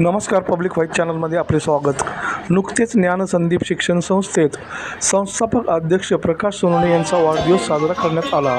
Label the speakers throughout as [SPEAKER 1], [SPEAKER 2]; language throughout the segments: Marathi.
[SPEAKER 1] नमस्कार पब्लिक व्हाईट चॅनलमध्ये आपले स्वागत. नुकतेच ज्ञानसंदीप शिक्षण संस्थेत संस्थापक अध्यक्ष प्रकाश सोनवणे यांचा वाढदिवस साजरा करण्यात आला.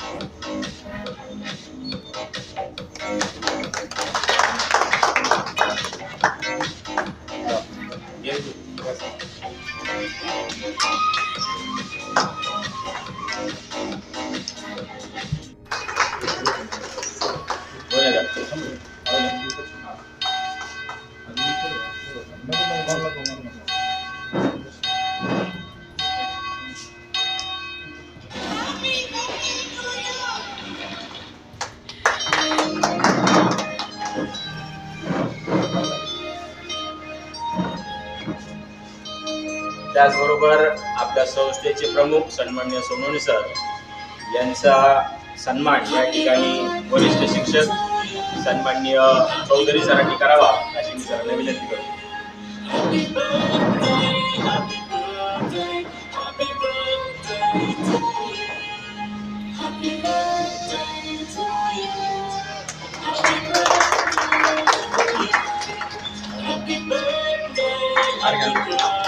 [SPEAKER 1] Gracias.
[SPEAKER 2] त्याचबरोबर आपल्या संस्थेचे प्रमुख सन्मान्य सोनवणे सर यांचा सन्मान या ठिकाणी वरिष्ठ शिक्षक सन्मान्य चौधरी सरांनी करावा अशी मी सरांना विनंती करतो. ज्ञान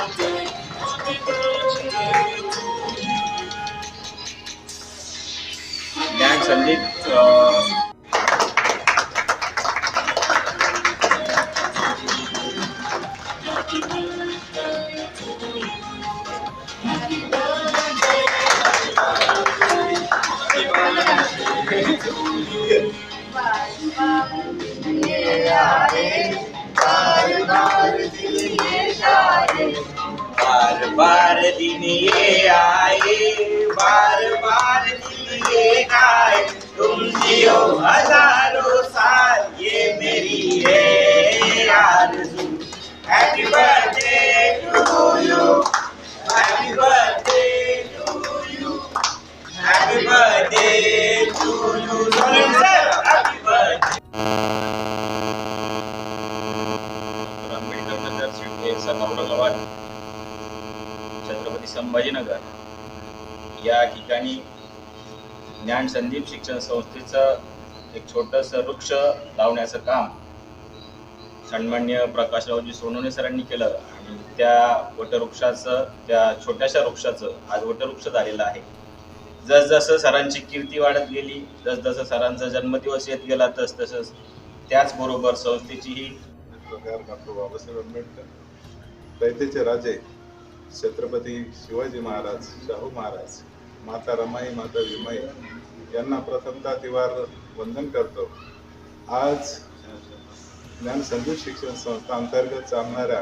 [SPEAKER 2] संदीप बार बार दिन ये आए बार बार दिन ये आए तुम जियो हजारों साल ये मेरी है आरज़ू। Happy birthday to you happy birthday to you happy birthday to you sir happy birthday Ambedkar Nagar Shirke Aurangabad Chhatrapati Sambhajinagar. या ठिकाणी ज्ञान संदीप शिक्षण संस्थेचं एक छोटंसं वृक्ष लावण्याचं काम सन्मान्य प्रकाशरावजी सोनवणे सरांनी केलं आणि त्या वटवृक्षाचं त्या छोट्याशा वृक्षाचं आज वटवृक्ष झालेलं आहे. जसजसं सरांची कीर्ती वाढत गेली जसजसं सरांचा जन्मदिवस येत गेला तस तसंच त्याचबरोबर संस्थेचीही
[SPEAKER 3] प्रकार डॉक्टर बाबासाहेब आंबेडकर दैतेचे राजे छत्रपती शिवाजी महाराज शाहू महाराज माता रमाई माता विमाई यांना प्रथमता तिवार वंदन करतो. आज ज्ञान संदीप शिक्षण संस्था अंतर्गत चालणाऱ्या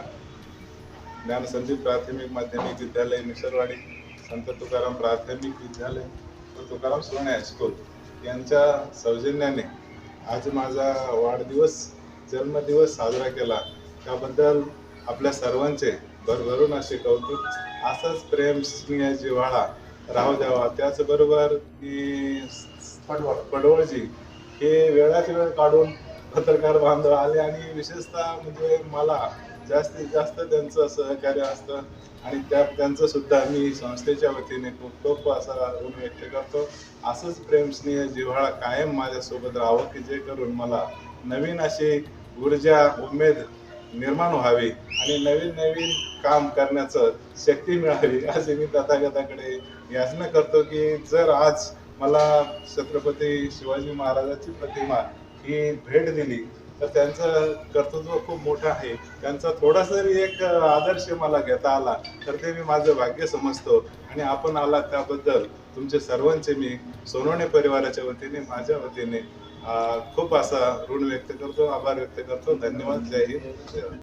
[SPEAKER 3] ज्ञान संदीप प्राथमिक माध्यमिक विद्यालय मिसरवाडी संत तुकाराम प्राथमिक विद्यालय व तुकाराम सोने हायस्कूल यांच्या सौजन्याने आज माझा वाढदिवस जन्मदिवस साजरा केला. त्याबद्दल आपल्या सर्वांचे भरभरून असे कौतुक असंच प्रेम स्नेह जिव्हाळा राहू द्यावा. त्याचबरोबर की पडवळजी हे वेळात वेळ काढून पत्रकार बांधव आले आणि विशेषतः म्हणजे मला जास्तीत जास्त त्यांचं सहकार्य असतं आणि त्या त्यांचं सुद्धा मी संस्थेच्या वतीने खूप खूप असा ऋण व्यक्त करतो. असंच प्रेमस्नेह जिव्हाळा कायम माझ्यासोबत राहावं की जे करून मला नवीन अशी ऊर्जा उमेद निर्माण व्हावी आणि नवीन नवीन काम करण्याचं शक्ती मिळावी असे मी तथागताकडे याचना करतो की जर आज मला छत्रपती शिवाजी महाराजाची प्रतिमा ही भेट दिली तर त्यांचं कर्तृत्व खूप मोठं आहे. त्यांचा थोडासा जरी एक आदर्श मला घेता आला तर ते मी माझं भाग्य समजतो. आणि आपण आला त्याबद्दल तुमचे सर्वांचे मी सोनवणे परिवाराच्या वतीने माझ्या वतीने खूप असा ऋण व्यक्त करतो आभार व्यक्त करतो. धन्यवाद. जय हिंद.